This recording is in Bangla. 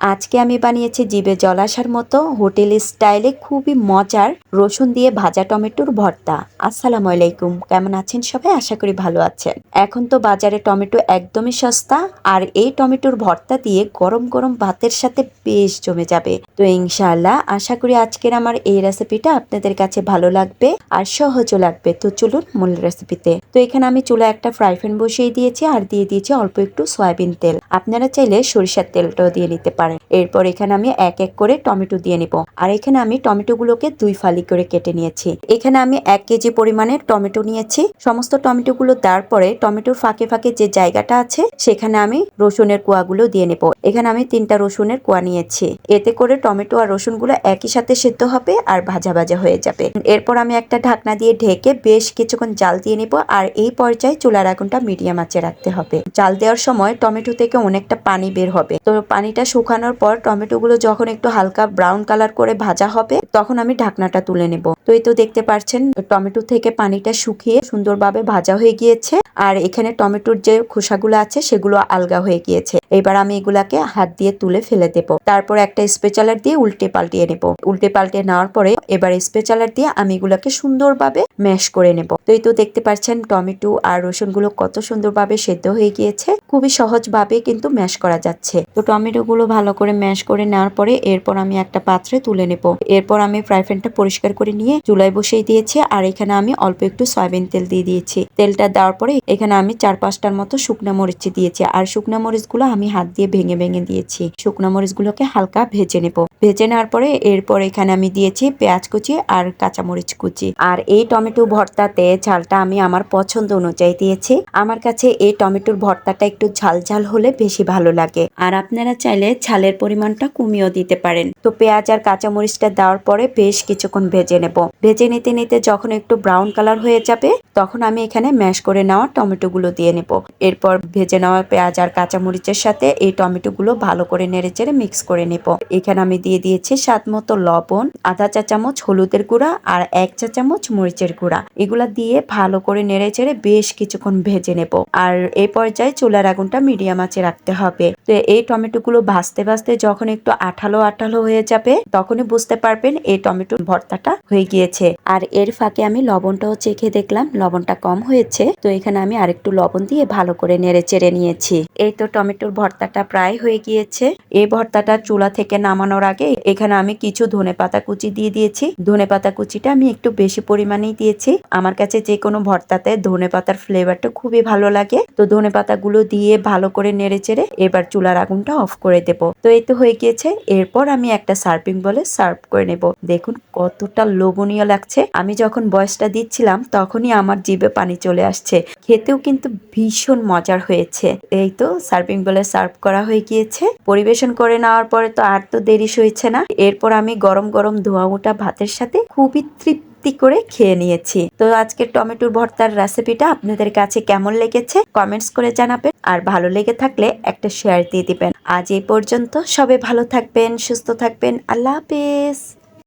আজকে আমি বানিয়েছি জিভে জলাশার মতো হোটেল স্টাইলে খুবই মজার রসুন দিয়ে ভাজা টমেটোর ভর্তা। আসসালামু আলাইকুম। কেমন আছেন সবাই? আশা করি ভালো আছেন। এখন তো বাজারে টমেটো একদমই সস্তা, আর এই টমেটোর ভর্তা দিয়ে গরম গরম ভাতের সাথে বেশ জমে যাবে। তো ইনশাআল্লাহ, আশা করি আজকের আমার এই রেসিপিটা আপনাদের কাছে ভালো লাগবে আর সহজও লাগবে। তো চলুন মূল রেসিপিতে। তো এখানে আমি চুলা একটা ফ্রাই প্যান বসিয়ে দিয়েছি আর দিয়ে দিয়েছি অল্প একটু সয়াবিন তেল। আপনারা চাইলে সরিষার তেলটাও দিয়ে নিতে পারেন। এরপর এখানে আমি এক এক করে টমেটো দিয়ে নিব। আর এখানে আমি টমেটোগুলোকে দুই ফালি করে কেটে নিয়েছি। এখানে আমি এক কেজি পরিমাণের টমেটো নিয়েছি। সমস্ত টমেটোগুলো দেওয়ার পরে টমেটোর ফাঁকে ফাঁকে যে জায়গাটা আছে, সেখানে আমি রসুনের কোয়াগুলো দিয়ে নেব। এখানে আমি তিনটা রসুনের কুয়া নিয়েছি। এতে করে টমেটো আর রসুনগুলো একই সাথে সেদ্ধ হবে আর ভাজা ভাজা হয়ে যাবে। এরপর আমি একটা ঢাকনা দিয়ে ঢেকে বেশ কিছুক্ষণ জাল দিয়ে নিব আর এই পর্যায়ে চুলার আগুনটা মিডিয়াম আঁচে রাখতে হবে। জাল দেওয়ার সময় টমেটো থেকে অনেকটা পানি বের হবে। তো পানিটা শুকানোর পর টমেটোগুলো যখন একটু হালকা ব্রাউন কালার করে ভাজা হবে, তখন আমি ঢাকনাটা তুলে নেব। তো এই তো দেখতে পাচ্ছেন টমেটো থেকে পানিটা শুকিয়ে সুন্দরভাবে ভাজা হয়ে গিয়েছে। আর এখানে টমেটোর যে খোসাগুলো আছে সেগুলো আলগা হয়ে গিয়েছে। এবার আমি এগুলাকে হাত দিয়ে তুলে ফেলে দেব। তারপর একটা স্পেচালার দিয়ে উল্টে পাল্টিয়ে নেব। উল্টে পাল্টে নেওয়ার পরে এবার স্পেচালার দিয়ে আমি এগুলাকে সুন্দরভাবে ম্যাশ করে নেব। তো এই তো দেখতে পাচ্ছেন টমেটো আর রসুনগুলো কত সুন্দরভাবে সেদ্ধ হয়ে গিয়েছে। খুবই সহজভাবে কিন্তু ম্যাশ করা যাচ্ছে। তো টমেটো গুলো ভালো করে ম্যাশ করে নেওয়ার পরে এরপর আমি একটা পাত্রে তুলে নেব। এরপর আমি ফ্রাই প্যানটা পরিষ্কার করে নিয়ে চুলায় বসিয়ে দিয়েছি। আর এখানে আমি অল্প একটু সয়াবিন তেল দিয়ে দিয়েছি। তেলটা দেওয়ার পরে এখানে আমি চার পাঁচটার মতো শুকনো মরিচ দিয়েছি আর শুকনো মরিচগুলো আমি হাত দিয়ে ভেঙে ভেঙে দিয়েছি। শুকনো মরিচ গুলোকে হালকা ভেজে নেব। ভেজে নেওয়ার পরে এরপর এখানে আমি দিয়েছি পেঁয়াজ কুচি আর কাঁচামরিচ কুচি। আর এই টমেটো ভর্তাতে ঝালটা আমি আমার পছন্দ অনুযায়ী দিয়েছি। আমার কাছে এই টমেটোর ভর্তাটা একটু ঝাল ঝাল হলে বেশি ভালো লাগে। আর আপনারা চাইলে ঝালের পরিমাণটা কমিয়েও দিতে পারেন। তো পেঁয়াজ আর কাঁচামরিচটা দেওয়ার পরে বেশ কিছুক্ষণ ভেজে নেব। ভেজে নিতে নিতে যখন একটু ব্রাউন কালার হয়ে যাবে, তখন আমি এখানে ম্যাশ করে নেওয়া টমেটো গুলো দিয়ে নেব। এরপর ভেজে নেওয়া পেঁয়াজ আর কাঁচামরিচের সাথে এই টমেটো গুলো ভালো করে নেড়ে চেড়ে মিক্স করে নেব। এখানে আমি দিয়ে দিয়েছি স্বাদ মতো লবণ, আধা চা চামচ হলুদের গুঁড়া আর এক চা চামচ মরিচের গুঁড়া। এগুলা দিয়ে ভালো করে নেড়ে চেড়ে বেশ কিছুক্ষণ ভেজে নেব। আর এই পর্যায়ে চুলার আগুনটা মিডিয়াম আঁচে রাখতে হবে। তো এই টমেটো গুলো ভাজতে ভাজতে যখন একটু আঠালো আঠালো হয়ে যাবে, তখনই বুঝতে পারবেন এই টমেটোর ভর্তাটা হয়ে গিয়েছে। আর এর ফাঁকে আমি লবণটাও চেখে দেখলাম, লবণটা কম হয়েছে। তো এখানে আমি আরেকটু লবণ দিয়ে ভালো করে নেড়ে চেড়ে নিয়েছি। এই তো টমেটোর ভর্তাটা প্রায় হয়ে গিয়েছে। এই ভর্তাটা চুলা থেকে নামানোর আগে এখানে আমি কিছু ধনে পাতা কুচি দিয়ে দিয়েছি। ধনে পাতা কুচিটা আমি একটু বেশি পরিমাণেই দিয়েছি। আমার কাছে যে কোনো ভর্তাতে ধনে পাতার ফ্লেভারটা খুবই ভালো লাগে। তো ধনে পাতাগুলো দিয়ে ভালো করে নেড়ে চেড়ে এবার চুলার আগুনটা অফ করে দেব। তো এই তো হয়ে গিয়েছে। এরপর আমি একটা সার্ভিং বলে সার্ভ করে নেব। দেখুন কতটা লোভনীয় লাগছে। আমি যখন বয়সটা দিচ্ছিলাম, তখনই আমার জিভে পানি চলে আসছে। খেতেও কিন্তু ভীষণ মজার হয়েছে। এই তো সার্ভিং বলে সার্ভ করা হয়ে গিয়েছে। পরিবেশন করে নেওয়ার পরে তো আর তো দেরি সইছে না। এরপর আমি গরম গরম ধোয়া মোটা ভাতের সাথে খুবই তৃপ্তি করে খেয়ে নিয়েছি। তো আজকে টমেটোর ভর্তার রেসিপিটা আপনাদের কাছে কেমন লেগেছে কমেন্টস করে জানাবেন। আর ভালো লেগে থাকলে একটা শেয়ার দিয়ে দিবেন। আজ এই পর্যন্ত সবে ভালো থাকবেন, সুস্থ থাকবেন। আল্লাহ হাফেজ।